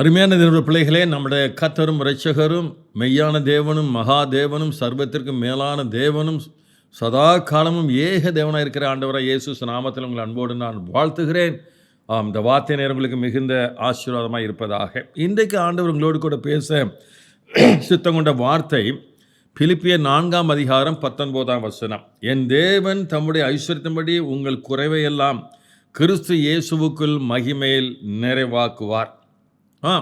அருமையான தேவனுடைய பிள்ளைகளே நம்முடைய கத்தரும் இரட்சகரும் மெய்யான தேவனும் மகா தேவனும் சர்வத்திற்கும் மேலான தேவனும் சதா காலமும் ஏக தேவனாக இருக்கிற ஆண்டவராக இயேசு நாமத்தில் உங்கள் அன்போடு நான் வாழ்த்துகிறேன். ஆம் இந்த வார்த்தை நேரம் உங்களுக்கு மிகுந்த ஆசீர்வாதமாக இருப்பதாக. இன்றைக்கு ஆண்டவர் உங்களோடு கூட பேச சித்தம் கொண்ட வார்த்தை பிலிப்பிய நான்காம் அதிகாரம் பத்தொன்பதாம் வசனம். என் தேவன் தம்முடைய ஐஸ்வர்யத்தின்படி உங்கள் குறைவையெல்லாம் கிறிஸ்து இயேசுவுக்குள் மகிமையில் நிறைவாக்குவார். ஆ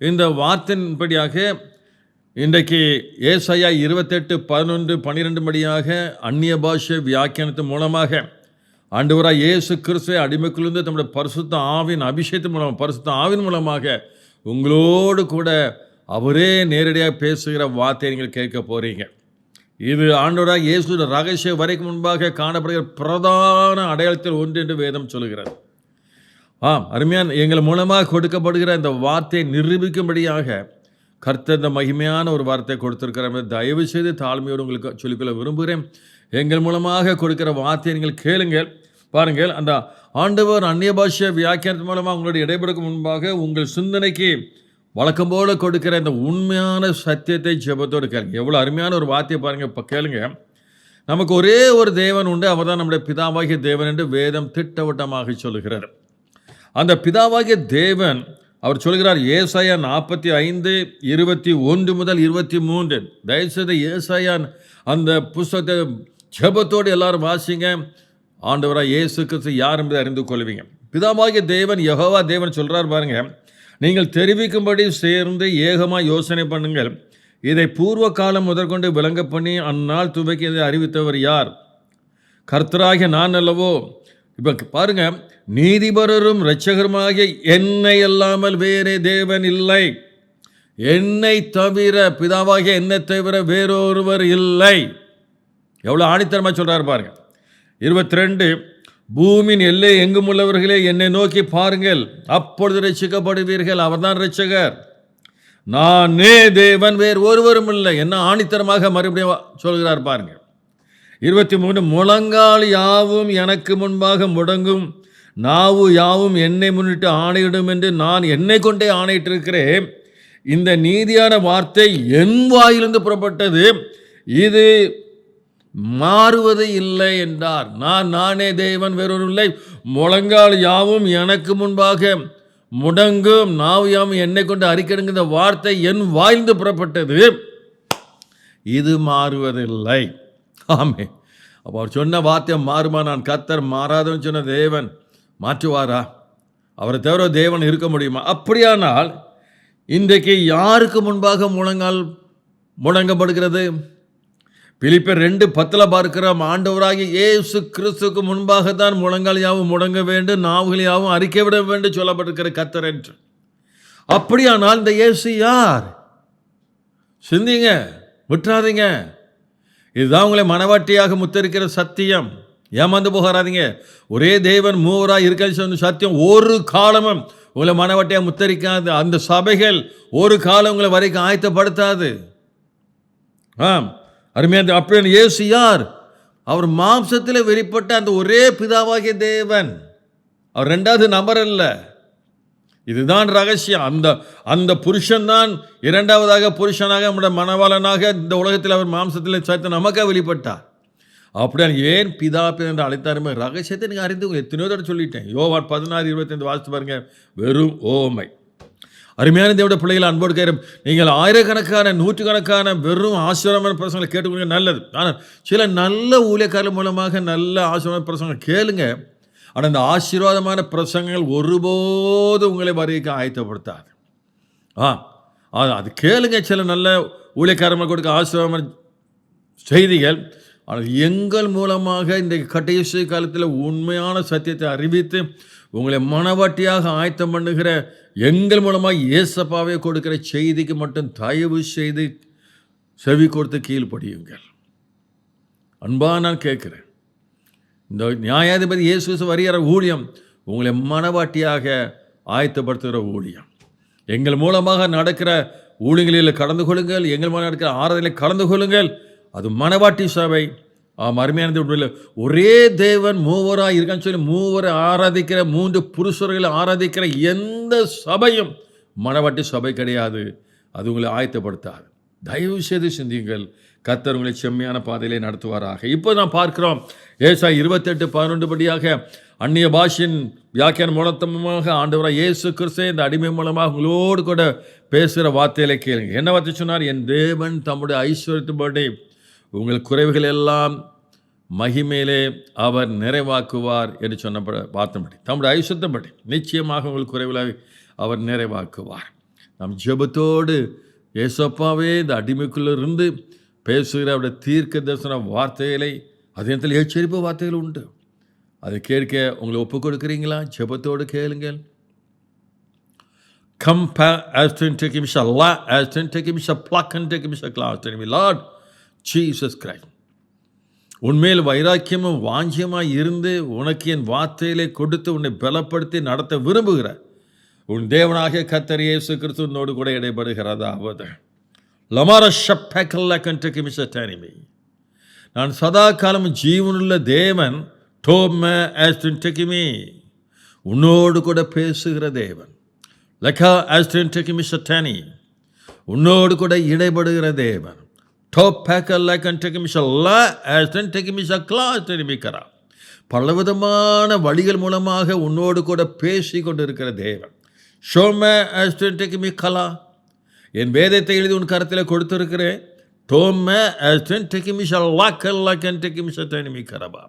இந்த வார்த்தையின்படியாக இன்றைக்கு ஏசையா இருபத்தெட்டு பதினொன்று பன்னிரெண்டு படியாக அந்நிய பாஷை வியாக்கியானத்து மூலமாக ஆண்டவராக இயேசு கிறிஸ்துவை அடிமைக்குள்ளிருந்து தம்முடைய பரிசுத்த ஆவின் அபிஷேகத்தின் மூலம் பரிசுத்த ஆவின் மூலமாக உங்களோடு கூட அவரே நேரடியாக பேசுகிற வார்த்தையை நீங்கள் கேட்க போகிறீங்க இது ஆண்டவராக இயேசு ரகசிய வரைக்கும் முன்பாக காணப்படுகிற பிரதான அடையாளத்தில் ஒன்று என்று வேதம் சொல்கிறது ஆம் அருமையான எங்கள் மூலமாக கொடுக்கப்படுகிற இந்த வார்த்தையை நிரூபிக்கும்படியாக கர்த்தர் இந்த மகிமையான ஒரு வார்த்தை கொடுத்திருக்கிற தயவு செய்து தாழ்மையோடு உங்களுக்கு சொல்லிக்கொள்ள விரும்புகிறேன். எங்கள் மூலமாக கொடுக்கிற வார்த்தையை நீங்கள் கேளுங்கள். பாருங்கள் அந்த ஆண்டவர் அந்நிய பாஷை வியாக்கியானத்தின் மூலமாக உங்களுடைய இடைபெறுக்கு முன்பாக உங்கள் சிந்தனைக்கு வழக்கம் போல கொடுக்கிற இந்த உண்மையான சத்தியத்தை ஜெபத்தோடு கேளுங்க எவ்வளோ அருமையான ஒரு வார்த்தையை பாருங்கள் இப்போ கேளுங்க நமக்கு ஒரே ஒரு தேவன் உண்டு. அவர் தான் நம்முடைய பிதாவாகிய தேவன் என்று வேதம் திட்டவட்டமாக சொல்லுகிறார் அந்த பிதாவாகிய தேவன் அவர் சொல்கிறார் ஏசாயா நாற்பத்தி ஐந்து இருபத்தி ஒன்று முதல் இருபத்தி மூன்று. தயவுசெய்து ஏசாயான் அந்த புஸ்தகத்தை ஜெபத்தோடு எல்லாரும் வாசிங்க. ஆண்டவராக இயேசு கிறிஸ்து யார் என்பதை அறிந்து கொள்வீங்க. பிதாவாகிய தேவன் யகோவா தேவன் சொல்கிறார் பாருங்க நீங்கள் தெரிவிக்கும்படி சேர்ந்து ஏகமாக யோசனை பண்ணுங்கள். இதை பூர்வ காலம் முதற்கொண்டு விளங்க பண்ணி அந்நாள் துவக்கி இதை அறிவித்தவர் யார்? கர்த்தராகிய நான் அல்லவோ இப்போ பாருங்க நீதிபரரும் இரட்சகருமாகிய என்னை அல்லாமல் வேறே தேவன் இல்லை. என்னை தவிர பிதாவாகிய என்னை தவிர வேறொருவர் இல்லை. எவ்வளோ ஆணித்தரமாக சொல்கிறார் பாருங்க. இருபத்தி ரெண்டு பூமியின் எல்லை எங்கும் உள்ளவர்களே என்னை நோக்கி பாருங்கள். அப்பொழுது ரட்சிக்கப்படுவீர்கள் அவர்தான் ரட்சகர் நானே தேவன் வேறு ஒருவரும் இல்லை. என்ன ஆணித்தரமாக மறுபடியும் சொல்கிறார் பாருங்கள் இருபத்தி மூணு முழங்கால் யாவும் எனக்கு முன்பாக முடங்கும். நாவு யாவும் என்னை முன்னிட்டு ஆணையிடும் என்று நான் என்னை கொண்டே ஆணையிட்டிருக்கிறேன். இந்த நீதியான வார்த்தை என் வாயிலிருந்து புறப்பட்டது. இது மாறுவது இல்லை என்றார். நான் நானே தேவன் வேறொருவில்லை முழங்கால் யாவும் எனக்கு முன்பாக முடங்கும். நாவு யாவும் என்னை கொண்டு அறிக்கடுங்கிற வார்த்தை என் வாய்ந்து புறப்பட்டது. இது மாறுவதில்லை. ஆமே அப்போ அவர் சொன்ன வார்த்தை மாறுமா? நான் கத்தர் மாறாதவன் சொன்ன தேவன் மாற்றுவாரா? அவரை தவிர தேவன் இருக்க முடியுமா? அப்படியானால் இன்றைக்கு யாருக்கு முன்பாக முழங்கால் முடங்கப்படுகிறது பிலிப்பர் ரெண்டு பத்தில் பார்க்கிறோம். ஆண்டவராகி ஏசு கிறிஸ்துக்கு முன்பாக தான் முழங்கால் யாவும் முடங்க வேண்டும் நாவுகள் யாவும் அறிக்கை விட வேண்டும் சொல்லப்பட்டிருக்கிற கத்தர் என்று. அப்படியானால் இந்த இயேசு யார்? சிந்திங்க விட்டுறாதீங்க. இதுதான் உங்களை மனவாட்டியாக முத்தரிக்கிற சத்தியம். ஏமாந்து போகாதீங்க. ஒரே தேவன் மூவராக இருக்க சொன்ன சத்தியம் ஒரு காலமும் உங்களை மனவாட்டியாக முத்தரிக்காது. அந்த சபைகள் ஒரு காலம் உங்களை வரைக்கும் ஆயத்தப்படுத்தாது. ஆம். அருமையான அப்படி இயேசு யார்? அவர் மாம்சத்தில் வெளிப்பட்ட அந்த ஒரே பிதாவாகிய தேவன். அவர் ரெண்டாவது நபர் இல்லை இதுதான் ரகசியம். அந்த அந்த புருஷன்தான் இரண்டாவதாக புருஷனாக நம்முடைய மனவாளனாக இந்த உலகத்தில் அவர் மாம்சத்தில் சத்த நமக்காக வெளிப்பட்டார். அப்படியான ஏன் பிதா என்று அழைத்தாருமே ரகசியத்தை நீங்கள் அறிந்து எத்தனையோ தடவை சொல்லிட்டேன். யோவான் பதினாறு இருபத்தைந்து வாசித்து பாருங்க. வெறும் ஓமை. அருமையான தேவட பிள்ளைகள் அன்போடு கேரும் நீங்கள் ஆயிரக்கணக்கான நூற்றுக்கணக்கான வெறும் ஆசீர்வாதமான பிரசங்களை கேட்டுக்கொள்ளுங்க நல்லது. ஆனால் சில நல்ல ஊழியக்காரர் மூலமாக நல்ல ஆசீர்வாத பிரசங்களை கேளுங்க. ஆனால் இந்த ஆசீர்வாதமான பிரசங்கங்கள் ஒருபோது உங்களை வருகைக்கு ஆயத்தப்படுத்தாது. ஆ அது- அது கேளுங்க சில நல்ல ஊழியக்காரமாக கொடுக்க ஆசீர்வாதமான செய்திகள். ஆனால் எங்கள் மூலமாக இந்த கடைசி காலத்தில் உண்மையான சத்தியத்தை அறிவித்து உங்களை மனவாட்டியாக ஆயத்தம் பண்ணுகிற எங்கள் மூலமாக இயேசப்பாவே கொடுக்கிற செய்திக்கு மட்டும் தயவு செய்து செவி கொடுத்து கீழ்ப்படியுங்கள். அன்பாக நான் கேட்குறேன். இந்த நியாயாதிபதி இயேசு வருகிற ஊழியம் உங்களை மனவாட்டியாக ஆயத்தப்படுத்துகிற ஊழியம். எங்கள் மூலமாக நடக்கிற ஊழியங்களில் கலந்து கொள்ளுங்கள் எங்கள் மூலம் நடக்கிற ஆராதனையில் கலந்து கொள்ளுங்கள். அது மனவாட்டி சபை ஆம் அருமையானது உண்மையில் ஒரே தேவன் மூவராக இருக்கான்னு சொல்லி மூவரை ஆராதிக்கிற மூன்று புருஷர்களை ஆராதிக்கிற எந்த சபையும் மனவாட்டி சபை கிடையாது. அது உங்களை ஆயத்தப்படுத்தாது. தயவு செய்து சிந்தியுங்கள். கர்த்தர் உங்களை செம்மையான பாதையிலே நடத்துவாராக. இப்போ நான் பார்க்கிறோம் ஏசா இருபத்தெட்டு பதினொன்று படியாக அந்நிய பாஷையின் வியாக்கியான மூலத்தமாக ஆண்டவராக இயேசு கிறிஸ்தே இந்த அடிமை மூலமாக உங்களோடு கூட பேசுகிற வார்த்தையில கேளுங்க என்ன வார்த்தை சொன்னார்? என் தேவன் தம்முடைய ஐஸ்வர்யத்தின்படி உங்கள் குறைவுகள் எல்லாம் மகிமையிலே அவர் நிறைவாக்குவார் என்று சொன்ன பார்த்தபடி தம்முடைய ஐஸ்வர்யத்தின்படி நிச்சயமாக உங்கள் குறைவில் அவர் நிறைவாக்குவார். நம் ஜெபத்தோடு ஏசப்பாவே இந்த அடிமைக்குள்ளே இருந்து பேசுகிற அவருடைய தீர்க்க தரிசன வார்த்தைகளை அதே எச்சரிப்பு வார்த்தைகள் உண்டு. அதை கேட்க உங்களை ஒப்பு கொடுக்குறீங்களா? ஜெபத்தோடு கேளுங்கள். Come as to take him shall la as to take him shall pluck and take him shall class to me, Lord Jesus Christ. வைராக்கியமும் வாஞ்சியமாக இருந்து உனக்கு என் வார்த்தையிலே கொடுத்து உன்னை பலப்படுத்தி நடத்த விரும்புகிற உன் தேவனாக கத்தர் இயேசு கூட இடைபடுகிறதாவது ஷப்பக்கல்ல கண்டக்கு மிசட்டானிமி நான் சதா காலம் ஜீவனுள்ள தேவன் டோம ஆஸ்டின்டெக்கிமி உன்னோடு கூட பேசுகிற தேவன் லக்கா ஆஸ்டின்டெக்கிமி டேனி உன்னோடு கூட இடைபடுகிற தேவன் டோப்பேக்கல்ல கண்டெக்கிமிஷல்ல ஆஸ்டின்டெக்கிமிஷக்லா தெரிவிக்கிறா பலவிதமான வழிகள் மூலமாக உன்னோடு கூட பேசி கொண்டிருக்கிற தேவன் ஷோம ஆஸ்டின்டெக்கிமி கலா. என் வேதத்தை எழுதி உன் கருத்தில் கொடுத்துருக்கிறேன். தோம கரபா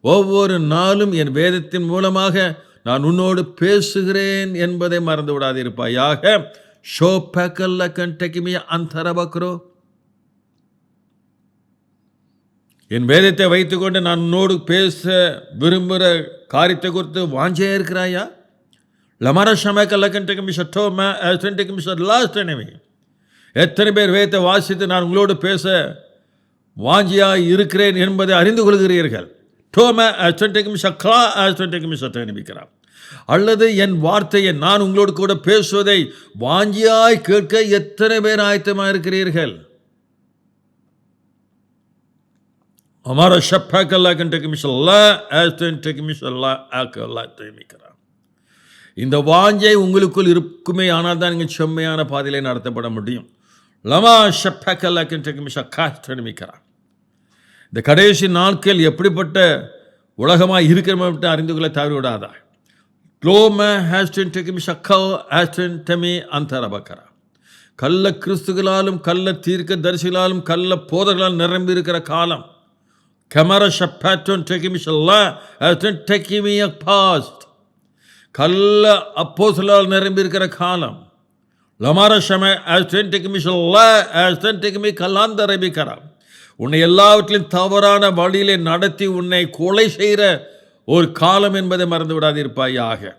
ஒவ்வொரு நாளும் என் வேதத்தின் மூலமாக நான் உன்னோடு பேசுகிறேன் என்பதை மறந்து விடாதிருப்பாயாக. ஷோ பேக்கல்ல கண்டகிமி அந்தரபக்ரோ என் வேதத்தை வைத்துக்கொண்டு நான் உன்னோடு பேச விரும்புகிற காரியத்தை குறித்து வாஞ்சே இருக்கிறாயா? லமர ஷமக்கல்ல கண்டகிமி ஷட்டோம சென்டகிமி லாஸ்ட் enemy. எத்தனை பேர் வேத்தை வாசித்து நான் உங்களோடு பேச வாஞ்சியாக இருக்கிறேன் என்பதை அறிந்து கொள்கிறீர்கள். டோம அஸ்டன்டேக்கும் சக்லா அஸ்டன்டேக்கும் சத்தை அனுப்பிக்கிறார் அல்லது என் வார்த்தையை நான் உங்களோடு கூட பேசுவதை வாஞ்சியாய் கேட்க எத்தனை பேர் ஆயத்தமாக இருக்கிறீர்கள்? ہمارا شفق اللہ کنٹے کمش اللہ ایسے کمش اللہ آک اللہ தெரிவிக்கிறார் இந்த வாஞ்சை உங்களுக்குள் இருக்குமே ஆனால் தான் நீங்கள் செம்மையான பாதையிலே நடத்தப்பட முடியும். லமா ஷப்பக்கல்ல கண்டக்கு மிஷ காஸ்டனிமிக்கிறார் இந்த கடைசி நாட்கள் எப்படிப்பட்ட உலகமாக இருக்கிற அறிந்து கொள்ள தவறிவிடாதா. க்ளோம ஹேஸ்டன் டெக்கிமி ஷக்கோ ஹேஸ்டன் டெமி அந்தரபக்கரா கள்ள கிறிஸ்துகளாலும் கள்ள தீர்க்க தரிசிகளாலும் கள்ள போதர்களால் நிரம்பி இருக்கிற காலம். கமர ஷப்பாட்டோன் டெக்கிமி ஷல்லா ஹேஸ்டன் டெக்கிமி பாஸ்ட். கள்ள அப்போசலால் நிரம்பி இருக்கிற காலம். லமார ஷம ஆஸ்டன் டெக்கிமி ஷல்லா ஆஸ்டன் டெக்கிமி கல்லாந்த ரபிக்கரா உன்னை எல்லாவற்றிலும் தவறான வழியிலே நடத்தி உன்னை கொலை செய்கிற ஒரு காலம் என்பதை மறந்து விடாதிருப்பாயாக.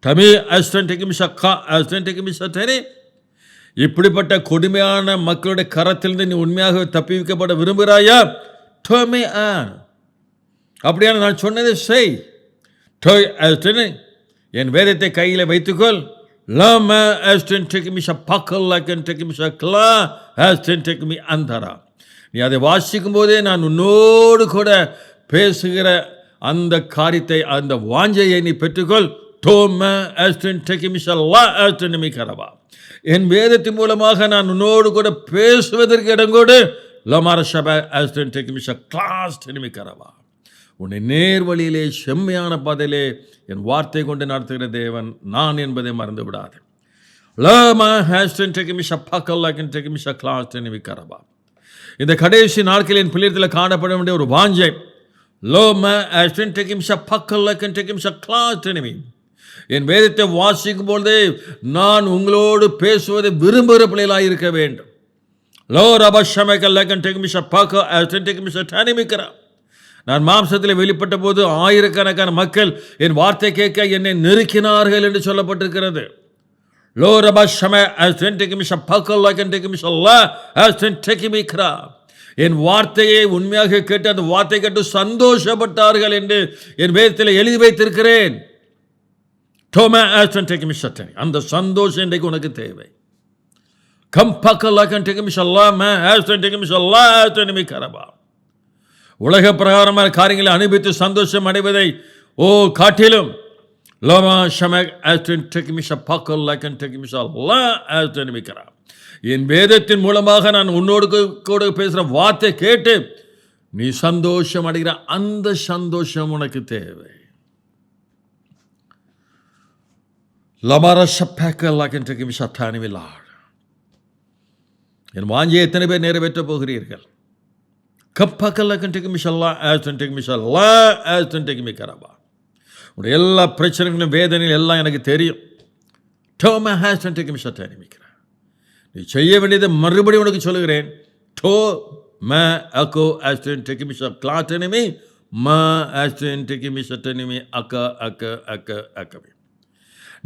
தமி அஸ்டன் டெக்கிமி ஷக்கா அஸ்டன் டெக்கிமி சட்டனே இப்படிப்பட்ட கொடுமையான மக்களுடைய கரத்திலிருந்து நீ உண்மையாக தப்பி வைக்கப்பட விரும்புகிறாயா? டொமி ஆன். அப்படியான நான் சொன்னதை செய். டோய் அஸ்டனே என் வேதத்தை கையில் வைத்துக்கொள். லாம ஆஸ்டன் டெக்கிமிஷ பக்கல் லைக்கன் டெக்கிமிஷ கிளா ஆஸ்டன் me அந்தரா நீ அதை வாசிக்கும் போதே நான் உன்னோடு கூட பேசுகிற அந்த காரியத்தை அந்த வாஞ்சையை நீ பெற்றுக்கொள் டோம ஆஸ்டன் லா கரவா என் வேதத்தின் மூலமாக நான் உன்னோடு கூட பேசுவதற்கு இடம் கொடு லமார சபா ஆஸ்டன் டெக்கிமிஷ கிளாஸ் கரவா உன்னை நேர் வழியிலே செம்மையான பாதையிலே என் வார்த்தை கொண்டு நடத்துகிற தேவன் நான் என்பதை மறந்து விடாது. கரவா இந்த கடைசி நாட்களில் என் பிள்ளையத்தில் காணப்பட வேண்டிய ஒரு வாஞ்சை. என் வேதத்தை வாசிக்கும் பொழுதே நான் உங்களோடு பேசுவதை விரும்புகிற பிள்ளைகளாக இருக்க வேண்டும். லோ ரபஷமக்கல்லக்கன் டெக்மிஷ பக்க ஹேஸ்டன் டெக்கிமிஷ டனிமிக்கிறான் நான் மாம்சத்தில் வெளிப்பட்ட போது ஆயிரக்கணக்கான மக்கள் என் வார்த்தை கேட்க என்னை நெருக்கினார்கள் என்று சொல்லப்பட்டிருக்கிறது. லோ ரபா ஷம என் வார்த்தையை உண்மையாக கேட்டு அந்த வார்த்தை கேட்டு சந்தோஷப்பட்டார்கள் என்று என் வேதத்தில் எழுதி வைத்திருக்கிறேன். டோம ஆஸ்டன் டெக்கிமி சட்டனி அந்த சந்தோஷம் இன்றைக்கு உனக்கு தேவை. கம் பக்கல்லாக்கன் டெக்கிமி சொல்லாம அல்லா டெக்கிமி டென் மி கரபா உலக பிரகாரமான காரியங்களை அனுபவித்து சந்தோஷம் அடைவதை ஓ காட்டிலும் லமா ஷமக் ஆஸ்டன் டெக்மிஷா பக்கல் லைக்கன் டெக்மிஷா லா ஆஸ்டன் மிக்கிறா என் வேதத்தின் மூலமாக நான் உன்னோடு கூட பேசுகிற வார்த்தை கேட்டு நீ சந்தோஷம் அடைகிற அந்த சந்தோஷம் உனக்கு தேவை. லமார ஷப்பேக்கல் லைக்கன் டெக்மிஷா தானிவிலார் என் வாஞ்சியை எத்தனை பேர் நிறைவேற்றப் போகிறீர்கள்? கப்பக்கல்ல கண்டிக்கு மிஷல்லா ஆஸ்டன்டிக் மிஷல்லா ஆஸ்டன்டிக் மிக்கரபா. உடைய எல்லா பிரச்சனைகளும் வேதனையும் எல்லாம் எனக்கு தெரியும். டோம ஹேஸ்டன்டிக் மிஷத்தை நிமிக்கிறேன் நீ செய்ய வேண்டியதை மறுபடியும் உனக்கு சொல்லுகிறேன். டோ ம அக்கோ டெக்கி மிஷ கிளாட்டனிமி ம ஆஸ்டன்டிக் மிஷட்டனிமி அக்க அக்க அக்க அக்கவே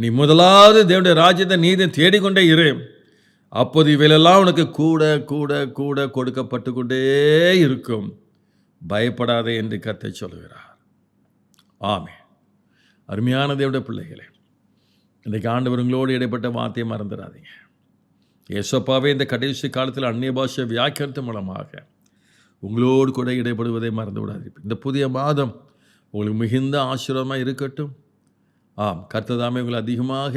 நீ முதலாவது தேவனுடைய ராஜ்யத்தை நீதி தேடிக்கொண்டே இரு. அப்போது இவையெல்லாம் உனக்கு கூட கூட கூட கொடுக்கப்பட்டு கொண்டே இருக்கும். பயப்படாதே என்று கத்தை சொல்கிறார் ஆமே அருமையான தேவனுடைய பிள்ளைகளே இன்றைக்கு ஆண்டவருங்களோடு இடைப்பட்ட வார்த்தையை மறந்துடாதீங்க. ஏசப்பாவே இந்த கடைசி காலத்தில் அந்நிய பாஷை வியாக்கியத்து மூலமாக உங்களோடு கூட இடைப்படுவதை மறந்து விடாதீங்க இந்த புதிய மாதம் உங்களுக்கு மிகுந்த ஆசீர்வாதமாக இருக்கட்டும். ஆம் கர்த்ததாமே உங்களை அதிகமாக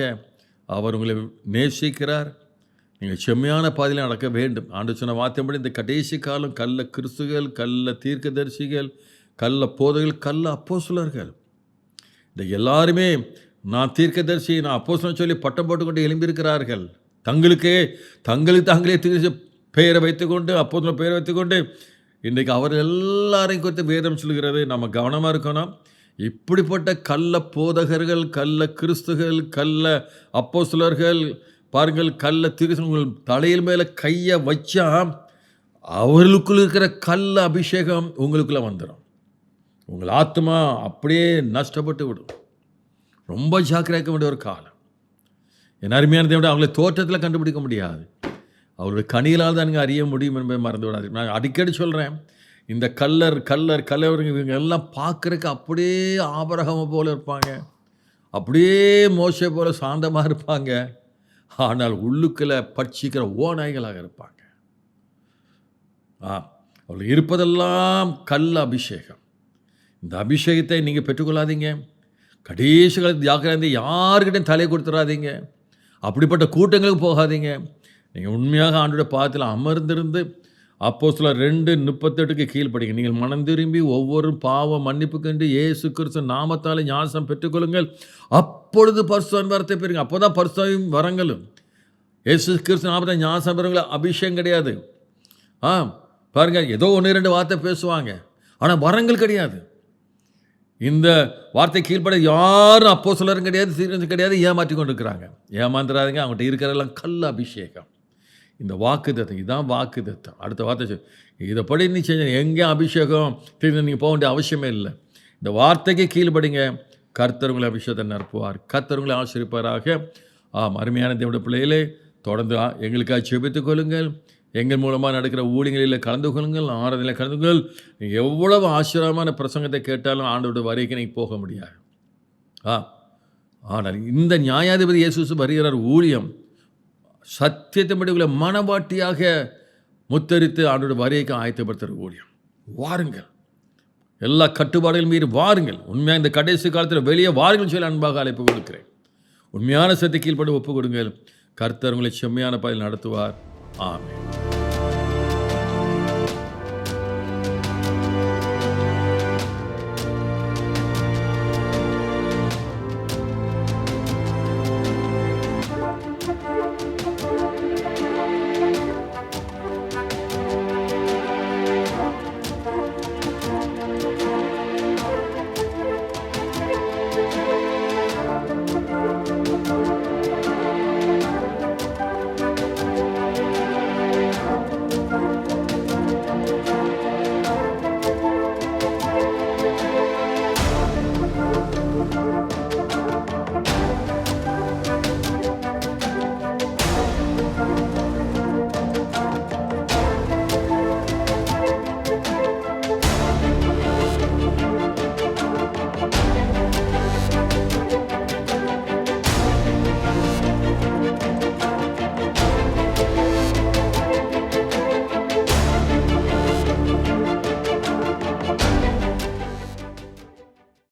அவர் உங்களை நேசிக்கிறார். நீங்கள் செம்மையான பாதையில் நடக்க வேண்டும். ஆண்டு சொன்ன வார்த்தைப்படி இந்த கடைசி காலம் கள்ள கிறிஸ்துகள் கள்ள தீர்க்கதரிசிகள் கள்ள போதைகள் கள்ள அப்போசுலர்கள் இந்த எல்லாருமே நான் தீர்க்கதரிசி நான் அப்போ சொல்லி பட்டம் போட்டுக்கொண்டு எழும்பியிருக்கிறார்கள். தங்களுக்கே தங்களுக்கு தாங்களே தீர்ச்சி பெயரை வைத்துக்கொண்டு அப்போஸ்தலன் பெயரை வைத்துக்கொண்டு இன்றைக்கு அவர் எல்லாரையும் குறித்து வேதம் சொல்கிறது நம்ம கவனமாக இருக்கணும். இப்படிப்பட்ட கள்ள போதகர்கள் கள்ள கிறிஸ்துகள் கள்ள அப்போசுலர்கள் பாருங்கள் கல்லை திருசன் உங்கள் தலையில் மேலே கையை வச்சா அவர்களுக்குள் இருக்கிற கல் அபிஷேகம் உங்களுக்குள்ளே வந்துடும் உங்கள் ஆத்மா அப்படியே நஷ்டப்பட்டு விடும். ரொம்ப ஜாக்கிரக்க வேண்டிய ஒரு காலம். என் அருமையான தேவன் அவங்களை தோற்றத்தில் கண்டுபிடிக்க முடியாது. அவருடைய கனியினால் தான் நீங்கள் அறிய முடியும் என்பதை மறந்து விடாது நான் அடிக்கடி சொல்கிறேன் இந்த கல்லர் கல்லர் கல்லவர் இவங்க எல்லாம் பார்க்குறக்கு அப்படியே ஆபரகம் போல் இருப்பாங்க. அப்படியே மோசை போல் சாந்தமாக இருப்பாங்க. ஆனால் உள்ளுக்கில் பட்சிக்கிற ஓநாய்களாக இருப்பாங்க. ஆ அவள் இருப்பதெல்லாம் கல் அபிஷேகம். இந்த அபிஷேகத்தை நீங்கள் பெற்றுக்கொள்ளாதீங்க. கடைசி காலத்து ஜாக்கிரதை யாருக்கிட்டையும் தலை கொடுத்துடாதீங்க அப்படிப்பட்ட கூட்டங்களுக்கு போகாதீங்க. நீங்கள் உண்மையாக ஆண்டோட பாதத்தில் அமர்ந்திருந்து அப்போ சில ரெண்டு முப்பத்தெட்டுக்கு கீழ்ப்படிங்க. நீங்கள் மனம் திரும்பி ஒவ்வொரு பாவ கண்டு ஏசு கிறிஸ்து நாமத்தால் ஞாசம் பெற்றுக்கொள்ளுங்கள். அப்பொழுது பரிசுத்தன் வரத்தை பெறுங்க. அப்போ தான் பரிசுத்தையும் வரங்களும். ஏசு கிறிஸ்து நாமத்தை ஞாசம் பெறுங்கள அபிஷேகம் கிடையாது. ஆ பாருங்க ஏதோ ஒன்று ரெண்டு வார்த்தை பேசுவாங்க. ஆனால் வரங்கள் கிடையாது. இந்த வார்த்தை கீழ்ப்பட யாரும் அப்போ சிலரும் கிடையாது சீரஞ்சு கிடையாது ஏமாற்றி கொண்டு இருக்கிறாங்க ஏமாந்துடாதீங்க அவங்ககிட்ட இருக்கிறதெல்லாம் கல் அபிஷேகம். இந்த வாக்கு தத்தம் இதுதான் வாக்கு தத்தம் அடுத்த வார்த்தை இதை படி நீ செஞ்ச எங்கே அபிஷேகம் திரும்ப நீங்கள் போக வேண்டிய அவசியமே இல்லை. இந்த வார்த்தைக்கு கீழ்படிங்க. கர்த்தருங்களை அபிஷேகத்தை நிரப்புவார். கர்த்தருங்களை ஆசிரிப்பாராக ஆம் அருமையான தேவட பிள்ளைகளே தொடர்ந்து எங்களுக்காக செபித்துக் கொள்ளுங்கள். எங்கள் மூலமாக நடக்கிற ஊழியங்களில் கலந்து கொள்ளுங்கள் ஆராதனையில் கலந்து கொள்ளுங்கள். எவ்வளவு ஆசீர்வாதமான பிரசங்கத்தை கேட்டாலும் ஆண்டோட வரைக்கும் நீங்கள் போக முடியாது. ஆ ஆனால் இந்த நியாயாதிபதி இயேசு வருகிறார் ஊழியம். சத்தியத்தமிடுகளை மனவாட்டியாக முத்தரித்து அவனுடைய வரையைக்கு ஆயத்தப்படுத்துகிற ஊழியம். வாருங்கள். எல்லா கட்டுப்பாடுகளும் மீறி வாருங்கள். உண்மையாக இந்த கடைசி காலத்தில் வெளியே வாருங்கள் சொல்லி அன்பாக அழைப்பு கொடுக்கிறேன். உண்மையான சத்தை கீழ்பட்டு ஒப்புக் கொடுங்கள் கர்த்தர் உங்களை செம்மையான பதில் நடத்துவார். ஆமென்.